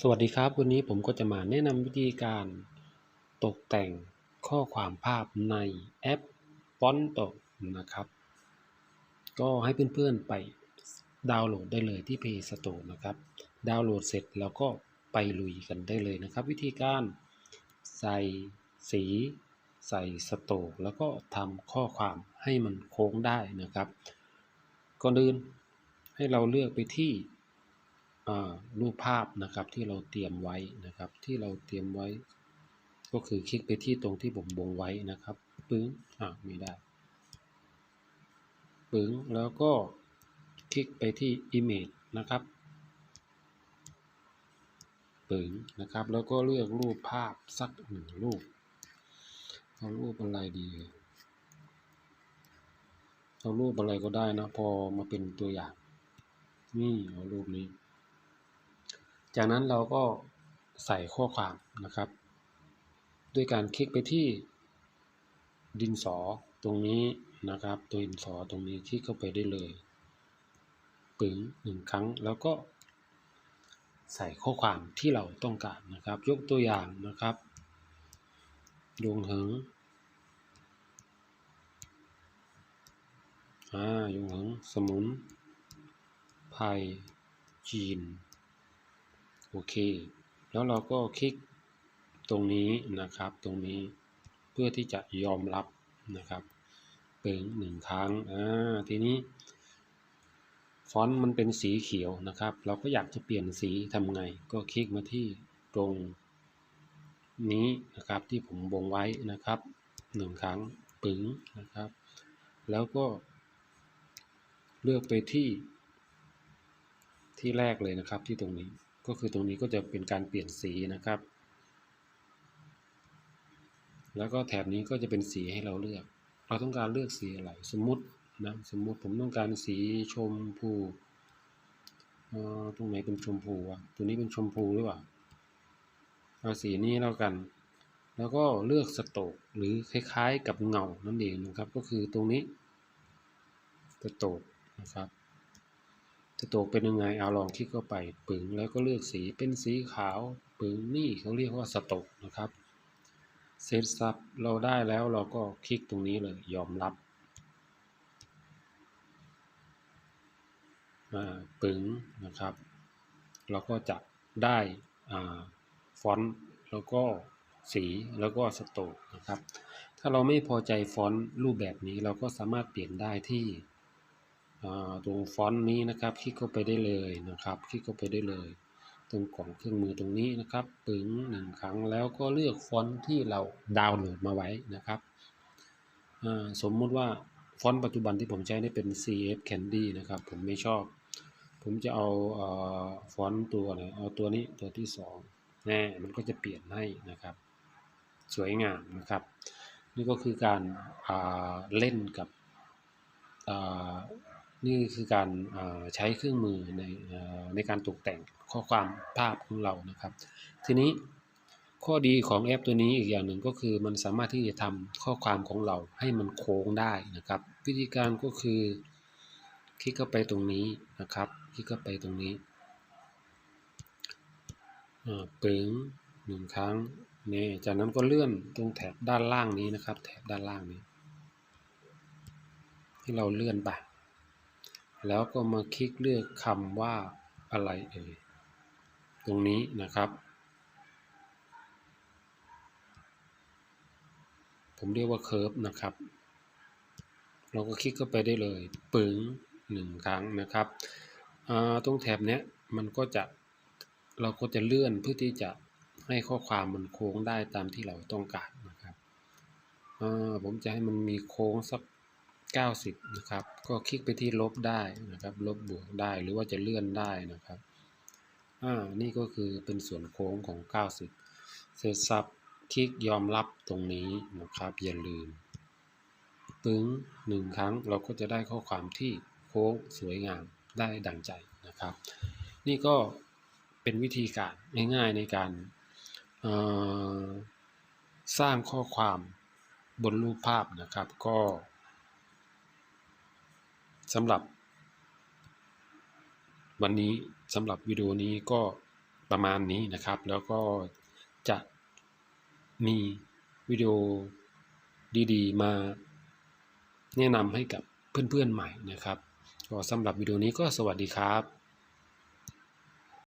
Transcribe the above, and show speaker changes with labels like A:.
A: สวัสดีครับ วันนี้ผมก็จะมาแนะนำวิธีการตกแต่งข้อความภาพในแอป Fonto นะครับ ก็ให้เพื่อนๆไปดาวน์โหลดได้เลยที่ Play Store นะครับ ดาวน์โหลดเสร็จแล้วก็ไปลุยกันได้เลยนะครับ วิธีการใส่สี ใส่สโตกแล้วก็ทำข้อความให้มันโค้งได้นะครับก่อนอื่นให้เราเลือกไปที่ รูปภาพนะครับที่เราเตรียมไว้นะครับ ที่เราเตรียมไว้ ก็คือคลิกไปที่ตรงที่ผมวงไว้นะครับปึ้งอ่าไม่ได้ปึ้งแล้วก็คลิกไปที่ Image นะครับปึ้งนะครับ แล้วก็เลือกรูปภาพสักหนึ่งรูปเอารูปอะไรดีเอารูปอะไรก็ได้นะพอมาเป็นตัวอย่างนี่เอารูปนี้ จากนั้นเราก็ใส่ข้อความนะครับ ด้วยการคลิกไปที่ดินสอตรงนี้นะครับ ตัวดินสอตรงนี้คลิกเข้าไปได้เลยปึ๋งหนึ่งครั้งแล้วก็ใส่ข้อความที่เราต้องการนะครับ ยกตัวอย่างนะครับดวงเหิงอ่ายงเหิงสมุนไพรจีน โอเค แล้วเราก็คลิกตรงนี้นะครับ ตรงนี้เพื่อที่จะยอมรับนะครับเปิงหนึ่งครั้ง อ่า ทีนี้ ฟอนต์มันเป็นสีเขียวนะครับ เราก็อยากจะเปลี่ยนสีทำไง ก็คลิกมาที่ตรงนี้นะครับที่ผมวงไว้นะครับหนึ่งครั้งปึ๋งนะครับ แล้วก็ เลือกไปที่ที่แรกเลยนะครับที่ตรงนี้ ก็คือตรงนี้ก็จะเป็นการเปลี่ยนสีนะครับ แล้วก็แถบนี้ก็จะเป็นสีให้เราเลือก เราต้องการเลือกสีอะไร สมมตินะสมมติผมต้องการสีชมพูตรงไหนเป็นชมพูวะตัวนี้เป็นชมพูหรือเปล่าเอาสีนี้แล้วกัน แล้วก็เลือกสโตกหรือคล้ายๆกับเงานั่นเองนะครับ ก็คือตรงนี้สโตกนะครับ จะตกเป็นยังไงเอาลองคลิกเข้าไปปึงแล้วก็เลือกสีเป็นสีขาวปึงนี่เขาเรียกว่าสตกนะครับเซตซับเราได้แล้วเราก็คลิกตรงนี้เลยยอมรับปึงนะครับ เราก็จะได้ฟอนต์แล้วก็สีแล้วก็สโตกนะครับ ถ้าเราไม่พอใจฟอนต์รูปแบบนี้เราก็สามารถเปลี่ยนได้ที่ ตรงฟอนต์นี้นะครับ คลิกเข้าไปได้เลยนะครับ คลิกเข้าไปได้เลย ตรงกล่องเครื่องมือตรงนี้นะครับปึ๋งหนึ่งครั้งแล้วก็เลือกฟอนต์ที่เราดาวน์โหลดมาไว้นะครับสมมุติว่าฟอนต์ปัจจุบันที่ผมใช้ได้เป็น CF Candy นะครับ ผมไม่ชอบ ผมจะเอาฟอนต์ตัวไหนเอาตัวนี้ตัวที่2แน่มันก็จะเปลี่ยนให้นะครับ สวยงามนะครับ นี่ก็คือการเล่นกับ นี่คือการใช้เครื่องมือในในการตกแต่งข้อความภาพของเรานะครับ ทีนี้ข้อดีของแอปตัวนี้อีกอย่างหนึ่งก็คือมันสามารถที่จะทำข้อความของเราให้มันโค้งได้นะครับ วิธีการก็คือ คลิกเข้าไปตรงนี้นะครับ คลิกเข้าไปตรงนี้ปึ้งหนึ่งครั้งนี่จากนั้นก็เลื่อนตรงแถบด้านล่างนี้นะครับ แถบด้านล่างนี้ ที่เราเลื่อนไป แล้วก็มาคลิกเลือกคำว่าอะไรเอ่ย ตรงนี้นะครับ ผมเรียกว่าเคิร์ฟนะครับ เราก็คลิกเข้าไปได้เลย ปึ้งหนึ่งครั้งนะครับตรงแถบเนี้ยมันก็จะเราก็จะเลื่อนเพื่อที่จะให้ข้อความมันโค้งได้ตามที่เราต้องการนะครับผมจะให้มันมีโค้งสัก 90 นะครับ ก็คลิกไปที่ลบได้นะครับ ลบบวกได้หรือว่าจะเลื่อนได้นะครับ อ่า นี่ก็คือเป็นส่วนโค้งของ 90 เสร็จสับคลิกยอมรับตรงนี้นะครับ อย่าลืม ปึ้งหนึ่งครั้งเราก็จะได้ข้อความที่โค้งสวยงามได้ดังใจนะครับ นี่ก็เป็นวิธีการง่ายๆในการสร้างข้อความบนรูปภาพนะครับก็ สำหรับ วันนี้สำหรับวิดีโอนี้ก็ประมาณนี้นะครับ แล้วก็จะมีวิดีโอดีๆ มาแนะนำให้กับเพื่อนๆใหม่นะครับก็สำหรับวิดีโอนี้ก็สวัสดีครับ